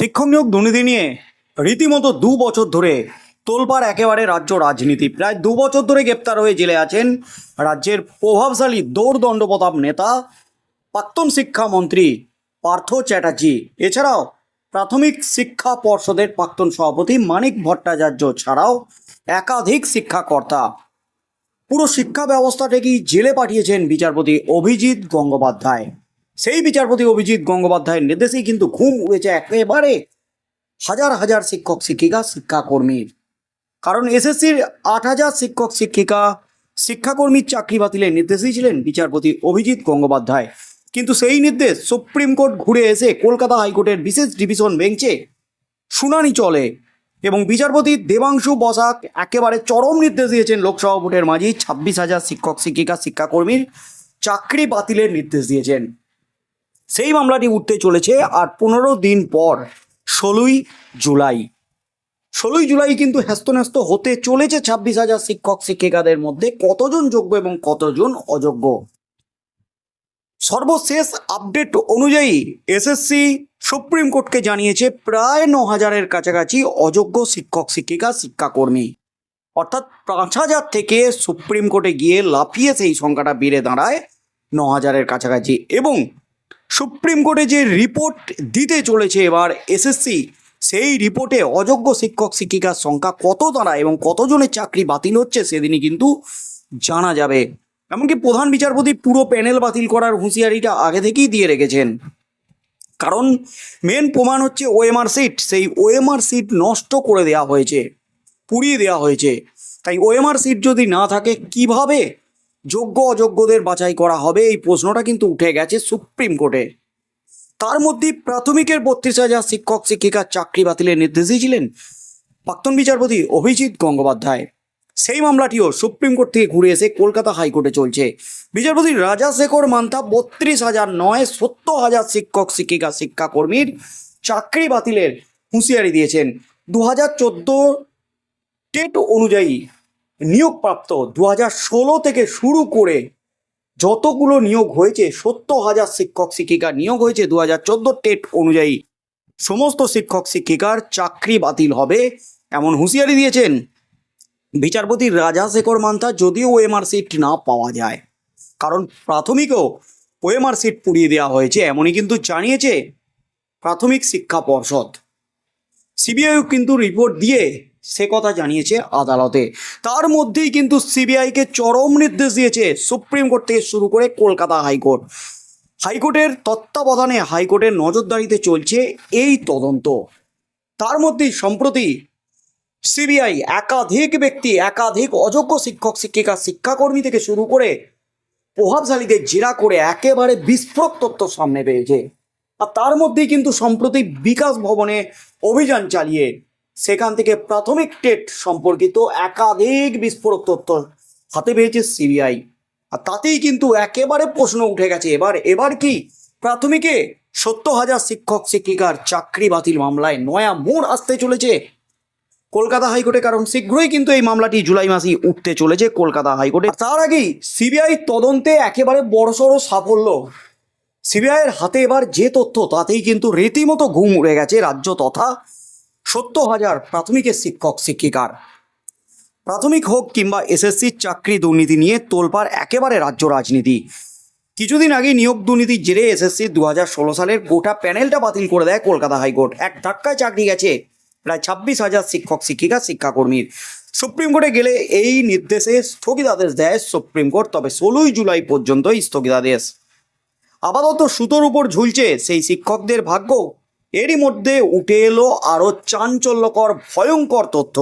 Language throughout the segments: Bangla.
শিক্ষক নিয়োগ দুর্নীতি নিয়ে রীতিমতো দু বছর ধরে তোলপাড় একেবারে রাজ্য রাজনীতি। প্রায় দু বছর ধরে গ্রেপ্তার হয়ে জেলে আছেন রাজ্যের প্রভাবশালী দৌড়দণ্ড প্রতাপ নেতা, প্রাক্তন শিক্ষামন্ত্রী পার্থ চ্যাটার্জি। এছাড়াও প্রাথমিক শিক্ষা পর্ষদের প্রাক্তন সভাপতি মানিক ভট্টাচার্য ছাড়াও একাধিক শিক্ষাকর্তা। পুরো শিক্ষা ব্যবস্থাটাকেই জেলে পাঠিয়েছেন বিচারপতি অভিজিৎ গঙ্গোপাধ্যায়। সেই বিচারপতি অভিজিৎ গঙ্গোপাধ্যায়ের নির্দেশেই কিন্তু ঘুম উড়েছে একেবারে হাজার হাজার শিক্ষক, শিক্ষিকা, শিক্ষাকর্মীর। কারণ এসএসসির আট হাজার শিক্ষক, শিক্ষিকা, শিক্ষাকর্মীর চাকরি বাতিলের নির্দেশেই ছিলেন বিচারপতি অভিজিৎ গঙ্গোপাধ্যায়। কিন্তু সেই নির্দেশ সুপ্রিম কোর্ট ঘুরে এসে কলকাতা হাইকোর্টের বিশেষ ডিভিশন বেঞ্চে শুনানি চলে এবং বিচারপতি দেবাংশু বসাক একেবারে চরম নির্দেশ দিয়েছেন লোকসভা ভোটের মাঝে ছাব্বিশ হাজার শিক্ষক, শিক্ষিকা, শিক্ষাকর্মীর চাকরি বাতিলের নির্দেশ দিয়েছেন। সেই মামলাটি উঠতে চলেছে আর পনেরো দিন পর ষোলোই জুলাই। ষোলোই জুলাই কিন্তু হ্যাস্তন্যস্ত হতে চলেছে ছাব্বিশ হাজার শিক্ষক, শিক্ষিকাদের মধ্যে কতজন যোগ্য এবং কতজন অযোগ্য। সর্বশেষ আপডেট অনুযায়ী এসএসসি সুপ্রিম কোর্টকে জানিয়েছে প্রায় ন হাজারের কাছাকাছি অযোগ্য শিক্ষক, শিক্ষিকা, শিক্ষাকর্মী। অর্থাৎ পাঁচ হাজার থেকে সুপ্রিম কোর্টে গিয়ে লাফিয়ে সেই সংখ্যাটা বেড়ে দাঁড়ায় ন হাজারের কাছাকাছি এবং সুপ্রিম কোর্টে যে রিপোর্ট দিতে চলেছে এবার এসএসসি, সেই রিপোর্টে অযোগ্য শিক্ষক শিক্ষিকার সংখ্যা কত দাঁড়ায় এবং কতজনের চাকরি বাতিল হচ্ছে সেদিনই কিন্তু জানা যাবে। এমনকি প্রধান বিচারপতি পুরো প্যানেল বাতিল করার হুঁশিয়ারিটা আগে থেকেই দিয়ে রেখেছেন। কারণ মেন প্রমাণ হচ্ছে ওএমআর সিট, সেই ওএমআর সিট নষ্ট করে দেওয়া হয়েছে, পুড়িয়ে দেওয়া হয়েছে। তাই ওএমআর সিট যদি না থাকে, কীভাবে যোগ্য অযোগ্যদের বাছাই করা হবে, এই প্রশ্নটা কিন্তু উঠে গেছে সুপ্রিম কোর্টে। তার মধ্যে প্রাথমিকের বত্রিশ হাজার শিক্ষক শিক্ষিকার চাকরি বাতিলের নির্দেশ দিয়েছিলেন প্রাক্তন বিচারপতি অভিজিৎ গঙ্গোপাধ্যায়। সেই মামলাটিও সুপ্রিম কোর্ট থেকে ঘুরে এসে কলকাতা হাইকোর্টে চলছে। বিচারপতি রাজা শেখর মান্থা বত্রিশ হাজার নয় সত্তর হাজার শিক্ষক, শিক্ষিকা, শিক্ষাকর্মীর চাকরি বাতিলের হুঁশিয়ারি দিয়েছেন। দু হাজার চোদ্দ টেট অনুযায়ী নিয়োগপ্রাপ্ত দু হাজার ষোলো থেকে শুরু করে যতগুলো নিয়োগ হয়েছে, সত্তর হাজার শিক্ষক শিক্ষিকা নিয়োগ হয়েছে দু হাজার চোদ্দ টেট অনুযায়ী। সমস্ত শিক্ষক শিক্ষিকার চাকরি বাতিল হবে এমন হুঁশিয়ারি দিয়েছেন বিচারপতি রাজা শেখর মান্থা যদিও ওএমআর সিট না পাওয়া যায়। কারণ প্রাথমিকও ওএমআর সিট পুড়িয়ে দেওয়া হয়েছে, এমনই কিন্তু জানিয়েছে প্রাথমিক শিক্ষা পর্ষদ। সিবিআইও কিন্তু রিপোর্ট দিয়ে সে কথা জানিয়েছে আদালতে। তার মধ্যেই কিন্তু সিবিআইকে চরম নির্দেশ দিয়েছে সুপ্রিম কোর্ট থেকে শুরু করে কলকাতা হাইকোর্ট। হাইকোর্টের তত্ত্বাবধানে হাইকোর্টের নজরদারিতে চলছে এই তদন্ত। তার মধ্যেই সম্প্রতি সিবিআই একাধিক ব্যক্তি, একাধিক অযোগ্য শিক্ষক, শিক্ষিকা, শিক্ষাকর্মী থেকে শুরু করে প্রভাবশালীদের জেরা করে একেবারে বিস্ফোরক তথ্য সামনে পেয়েছে। আর তার মধ্যেই কিন্তু সম্প্রতি বিকাশ ভবনে অভিযান চালিয়ে সেখান থেকে প্রাথমিক টেট সম্পর্কিত একাধিক বিস্ফোরক তথ্য হাতে পেয়েছে সিবিআই। আর তাতেই কিন্তু একেবারে প্রশ্ন উঠে গেছে। এবার এবার কি? প্রাথমিকে সত্তর হাজার শিক্ষক, শিক্ষিকার চাকরি বাতিল মামলায় নয়া মোড় আসতে চলেছে। কলকাতা হাইকোর্টে কারণ শীঘ্রই কিন্তু এই মামলাটি জুলাই মাসেই উঠতে চলেছে কলকাতা হাইকোর্টে। তার আগেই সিবিআই তদন্তে একেবারে বড়সড় সাফল্য। সিবিআইয়ের হাতে এবার যে তথ্য, তাতেই কিন্তু রীতিমতো ঘুম উড়ে গেছে রাজ্য তথা সত্তর হাজার প্রাথমিকের শিক্ষক শিক্ষিকার। প্রাথমিক হোক কিংবা এসএসসির চাকরি, দুর্নীতি নিয়ে তোলপাড় একেবারে রাজ্য রাজনীতি। কিছুদিন আগে নিয়োগ দুর্নীতির জেরে এসএসসি দু ষোলো সালের গোটা প্যানেলটা বাতিল করে দেয় কলকাতা হাইকোর্ট। এক ধাক্কায় চাকরি গেছে প্রায় ছাব্বিশ হাজার শিক্ষক, শিক্ষিকা, শিক্ষাকর্মীর। সুপ্রিম কোর্টে গেলে এই নির্দেশে স্থগিতাদেশ দেয় সুপ্রিম কোর্ট, তবে ষোলোই জুলাই পর্যন্তই স্থগিতাদেশ। আপাতত সুতোর উপর ঝুলছে সেই শিক্ষকদের ভাগ্য। এরই মধ্যে উঠে এলো আরও চাঞ্চল্যকর, ভয়ঙ্কর তথ্য।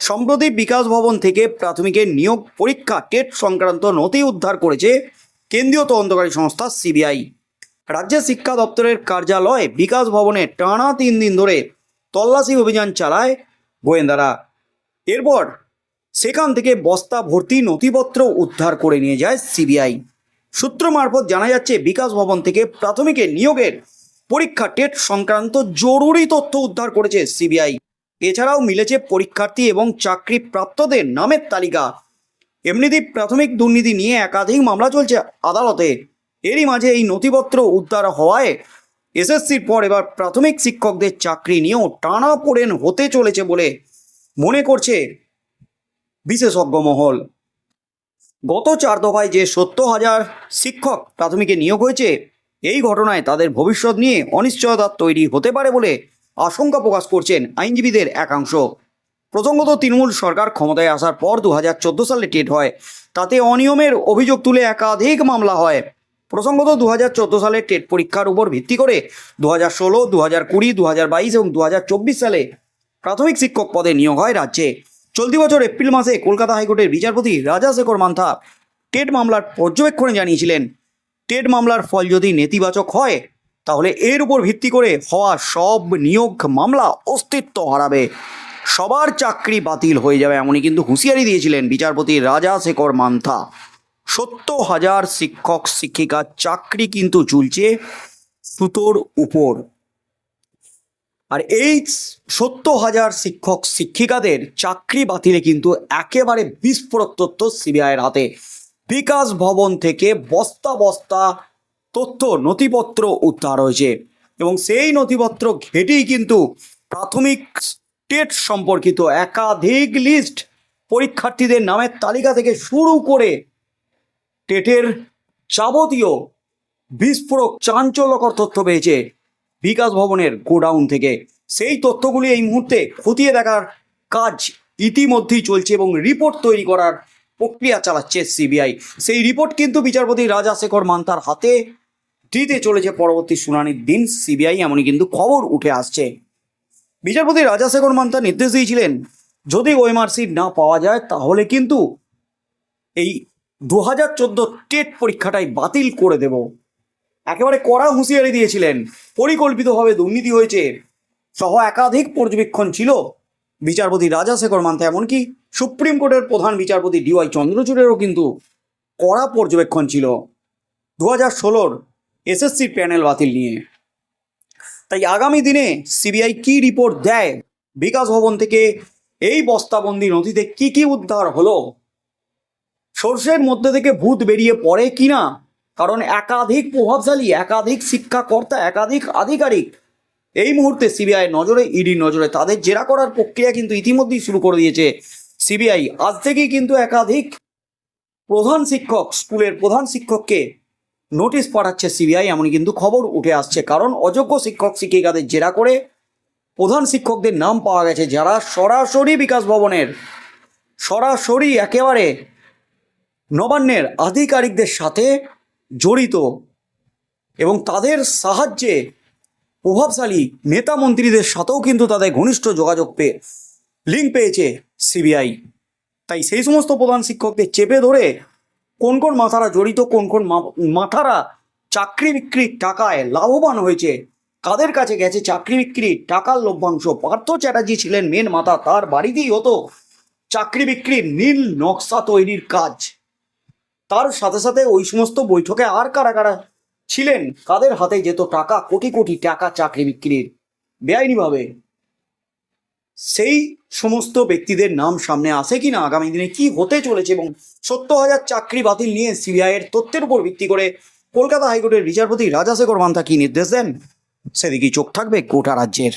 সম্প্রতি বিকাশ ভবন থেকে প্রাথমিকের নিয়োগ পরীক্ষা টেট সংক্রান্ত নথি উদ্ধার করেছে কেন্দ্রীয় তদন্তকারী সংস্থা সিবিআই। রাজ্যের শিক্ষা দপ্তরের কার্যালয়ে বিকাশ ভবনে টানা তিন দিন ধরে তল্লাশি অভিযান চালায় গোয়েন্দারা। এরপর সেখান থেকে বস্তা ভর্তি নথিপত্র উদ্ধার করে নিয়ে যায় সিবিআই। সূত্র মারফত জানা যাচ্ছে, বিকাশ ভবন থেকে প্রাথমিকের নিয়োগের পরীক্ষা টেট সংক্রান্ত জরুরি তথ্য উদ্ধার করেছে সিবিআই। এছাড়াও মিলেছে পরীক্ষার্থী এবং চাকরি প্রাপ্তদের নামের তালিকা। এমনিতেই প্রাথমিক দুর্নীতি নিয়ে একাধিক মামলা চলছে আদালতে। এরই মাঝে এই নথিপত্র উদ্ধার হওয়ায় এসএসসির পর এবার প্রাথমিক শিক্ষকদের চাকরি নিয়েও টানা পড়েন হতে চলেছে বলে মনে করছে বিশেষজ্ঞ মহল। গত চার দফায় যে সত্তর হাজার শিক্ষক প্রাথমিকে নিয়োগ হয়েছে এই ঘটনায় তাদের ভবিষ্যৎ নিয়ে অনিশ্চয়তা তৈরি হতে পারে বলে আশঙ্কা প্রকাশ করছেন আইনজীবীদের একাংশ। প্রসঙ্গত, তৃণমূল সরকার ক্ষমতায় আসার পর দু হাজার চোদ্দ সালে টেট হয়। তাতে অনিয়মের অভিযোগ তুলে একাধিক মামলা হয়। প্রসঙ্গত দু হাজার চোদ্দ সালে টেট পরীক্ষার উপর ভিত্তি করে দু হাজার ষোলো দু হাজার কুড়ি দু হাজার বাইশ এবং দু হাজার চব্বিশ সালে প্রাথমিক শিক্ষক পদে নিয়োগ হয় রাজ্যে। চলতি বছর এপ্রিল মাসে কলকাতা হাইকোর্টের বিচারপতি রাজা শেখর মান্থা টেট মামলার পর্যবেক্ষণে জানিয়েছিলেন টেট মামলার ফল যদি নেতিবাচক হয়, তাহলে এর উপর ভিত্তি করে হওয়া সব নিয়োগ মামলা অস্তিত্ব হারাবে। সবার চাকরি বাতিল হয়ে যাবে এমনই কিন্তু হুঁশিয়ারি দিয়েছিলেন বিচারপতি রাজা শেখর মান্থা। সত্তর হাজার শিক্ষক শিক্ষিকার চাকরি কিন্তু ঝুলছে সুতোর উপর। আর এই সত্তর হাজার শিক্ষক, শিক্ষিকাদের চাকরি বাতিলে কিন্তু একেবারে বিস্ফোরক তথ্য সিবিআইয়ের হাতে। বিকাশ ভবন থেকে বস্তা বস্তা তথ্য, নথিপত্র উদ্ধার হয়েছে। এবং সেই নথিপত্র ঘেটেই কিন্তু প্রাথমিক টেট সম্পর্কিত একাধিক লিস্ট পরীক্ষার্থীদের নামের তালিকা থেকে শুরু করে টেটের যাবতীয় বিস্ফোরক চাঞ্চল্যকর তথ্য পেয়েছে বিকাশ ভবনের গোডাউন থেকে। সেই তথ্যগুলি এই মুহূর্তে খতিয়ে দেখার কাজ ইতিমধ্যেই চলছে এবং রিপোর্ট তৈরি করার প্রক্রিয়া চালাচ্ছে সিবিআই। সেই রিপোর্ট কিন্তু বিচারপতি রাজা শেখর মান্তার হাতে। দিতে চলেছে পরবর্তী শুনানির দিন সিবিআই, এমনই কিন্তু খবর উঠে আসছে। বিচারপতি রাজা শেখর মান্তা নির্দেশ দিয়েছিলেন, যদি ওএমআরসি না পাওয়া যায়, তাহলে কিন্তু এই দু হাজার চোদ্দ টেট পরীক্ষাটাই বাতিল করে দেব। একেবারে কড়া হুঁশিয়ারি দিয়েছিলেন। পরিকল্পিতভাবে দুর্নীতি হয়েছে। সহ একাধিক পর্যবেক্ষণ ছিল। বিচারপতি রাজা শেখর মান্তা এমনকি সুপ্রিম কোর্টের প্রধান বিচারপতি ডিওয়াই চন্দ্রচূড়েরও কিন্তু কড়া পর্যবেক্ষণ ছিল দু হাজার ষোলোর এসএসসি প্যানেল বাতিল নিয়ে। তাই আগামী দিনে সিবিআই কি রিপোর্ট দেয়? বিকাশ ভবন থেকে এই বস্তাবন্দি নথিতে কি কি উদ্ধার হলো? সর্ষের মধ্যে থেকে ভূত বেরিয়ে পড়ে কিনা? কারণ একাধিক প্রভাবশালী, একাধিক শিক্ষাকর্তা, একাধিক আধিকারিক এই মুহূর্তে সিবিআই নজরে, ইডি নজরে, তাদের জেরা করার প্রক্রিয়া কিন্তু ইতিমধ্যেই শুরু করে দিয়েছে সিবিআই। আজ থেকেই কিন্তু একাধিক প্রধান শিক্ষক, স্কুলের প্রধান শিক্ষককে নোটিশ পাঠাচ্ছে সিবিআই, এমনই কিন্তু খবর উঠে আসছে। কারণ অযোগ্য শিক্ষক, শিক্ষিকাদের জেরা করে প্রধান শিক্ষকদের নাম পাওয়া গেছে, যারা সরাসরি বিকাশ ভবনের, সরাসরি একেবারে নবান্নের আধিকারিকদের সাথে জড়িত এবং তাদের সাহায্যে প্রভাবশালী নেতা মন্ত্রীদের সাথেও কিন্তু তাদের ঘনিষ্ঠ যোগাযোগ পেয়ে লিঙ্ক পেয়েছে সিবিআই তাই সেই সমস্ত প্রধান শিক্ষকদের চেপে ধরে কোন কোন মাথারা জড়িত, কোন কোন মাথারা চাকরি বিক্রির টাকায় লাভবান হয়েছে, কাদের কাছে গেছে চাকরি বিক্রির টাকার লভ্যাংশ? পার্থ চ্যাটার্জি ছিলেন মেন মাথা, তার বাড়িতেই হতো চাকরি বিক্রির নীল নকশা তৈরির কাজ। তার সাথে সাথে ওই সমস্ত বৈঠকে আর কারা কারা ছিলেন। কাদের হাতে যেত টাকা, কোটি কোটি টাকা চাকরি বিক্রির? বেআইনিভাবে সেই সমস্ত ব্যক্তিদের নাম সামনে আসে কিনা আগামী দিনে কি হতে চলেছে এবং সত্তর হাজার চাকরি বাতিল নিয়ে সিবিআই এর তথ্যের উপর ভিত্তি করে কলকাতা হাইকোর্টের বিচারপতি রাজাশেখর মান্থা কি নির্দেশ দেন? সেদিকেই চোখ থাকবে গোটা রাজ্যের।